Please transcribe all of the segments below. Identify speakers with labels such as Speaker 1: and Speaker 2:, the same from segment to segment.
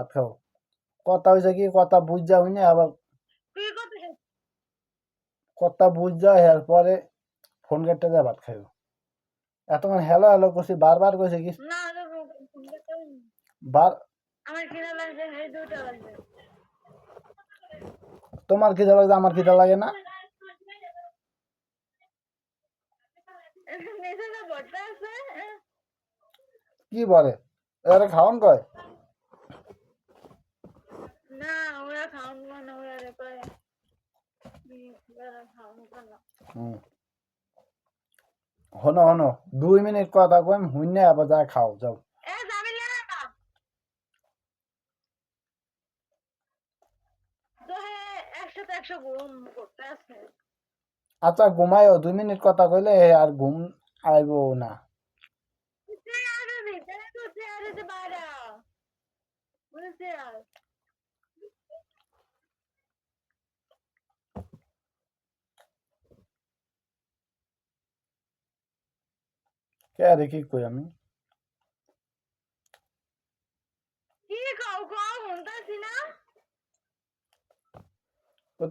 Speaker 1: ভাত খাও কথা হয়েছে কি কথা বুঝ যা হইনি আবার কথা বুঝ যা এরপরে ফোন কেটে দেয় ভাত খাইও এতক্ষণ হ্যালো হ্যালো করছি বারবার কইছে কি? বার তোমার খিদা লাগে আমার খিদা লাগে না। কি বলে? এবারে খাওয়ান কয়?
Speaker 2: না ওরা খাওয়ান মানে ওরা রে কয় উম, ওরা খাওয়ান কেন
Speaker 1: হুম। হনো হনো দুই মিনিট কথা কইম হুইনে আবার যা খাও যাও।
Speaker 2: না?
Speaker 1: আচ্ছা ঘুমাইও দুই মিনিট কথা কইলে আর ঘুম আইব না। কে রে কি কই আমি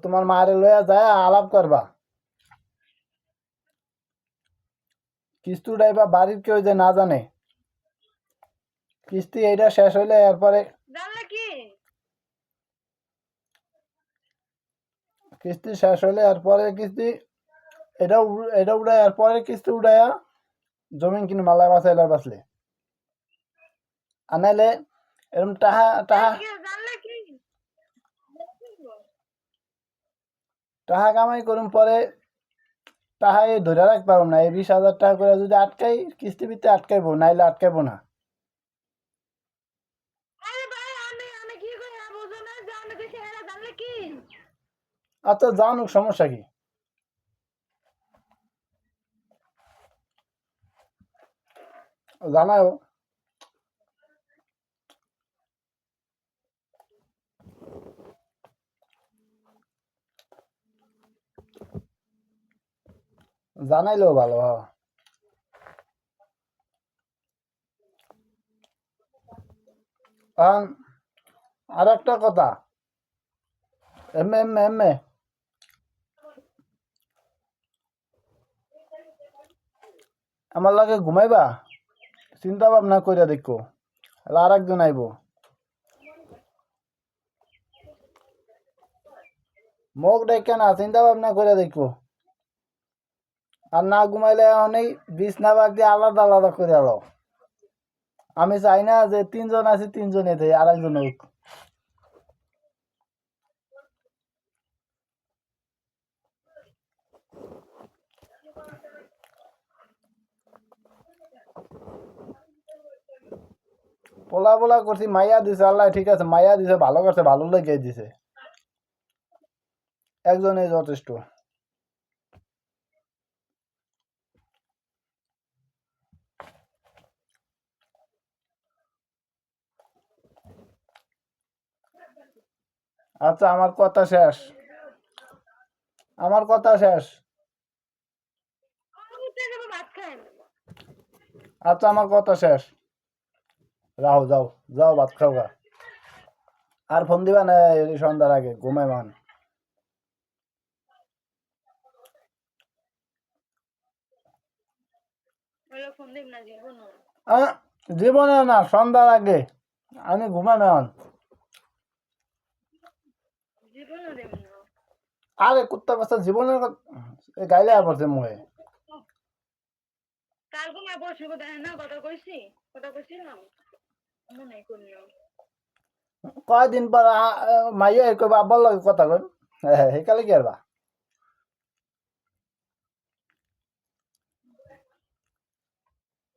Speaker 1: তোমার মারে লইয়া যায় আলাপ করবা কিস্তু ডাইবা বাড়ির কেউ যে না জানে কিস্তি এইটা শেষ হইলে এরপরে কিস্তি শেষ হইলে এরপরে কিস্তি এটা এটা উড়াই এরপরে কিস্তি উড়াইয়া জমিন কিনে মালা বাঁচাইলে বাঁচলে। আনাইলে এরকম টাহা টাহা টাকা কামাই করুম পরে এই ধরে রাখতে পারব না। এই বিশ হাজার টাকা করে যদি আটকাই কিস্তি বিতে আটকাইবো নাইলে আটকাইবো না। আচ্ছা জানুক সমস্যা কি? জানাও জানাইলেও ভালো আর একটা কথা। এম এমএ এমএ আমার লাগে ঘুমাইবা? চিন্তা ভাবনা কইরা দেখো আর একজন আইব। মোক ডেকে না চিন্তা ভাবনা করে দেখো। আর না ঘুমাইলে অনেক বিছনা বাগ দিয়ে আলাদা আলাদা করে আলো আমি চাই না যে তিনজন আছে তিনজনে দেয় আর একজন হোক। পোলা পোলা করছি মাইয়া দিছে আল্লাহ ঠিক আছে মাইয়া দিছে ভালো করছে ভালো লেগে দিছে। একজনে যথেষ্ট। আচ্ছা আমার কথা শেষ। আমার কথা শেষ। আচ্ছা আমার কথা শেষ। রাও যাও যাও ভাত খাও গা। আর ফোন দিবা না এই সন্ধ্যার আগে ঘুমাই মান
Speaker 2: জীবন
Speaker 1: না সন্ধ্যার আগে। আমি ঘুমাই মান আরে কুত্তা বাচ্চা জীবনের গাইলে পড়ছে মুখে
Speaker 2: কালকে মা দেখে না কথা কইছি কথা কইছি না করিও
Speaker 1: কয়দিন পর মাইয়া কইবা আব্বার লগে কথা কই সেইকালে কি আরবা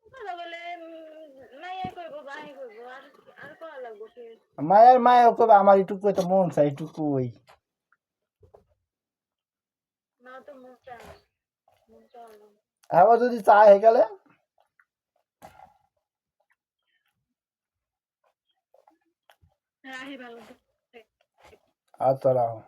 Speaker 2: কথা বলে মাইয়া কইব বাই কইব আর আর করা লাগবো কি?
Speaker 1: মায়ের মায়ে কইবা আমার একটু কইতে মন চাই একটু কই।
Speaker 2: তো
Speaker 1: আবার যদি চায় সেইকালে
Speaker 2: রাহি ভালো।
Speaker 1: আচ্ছা রাখো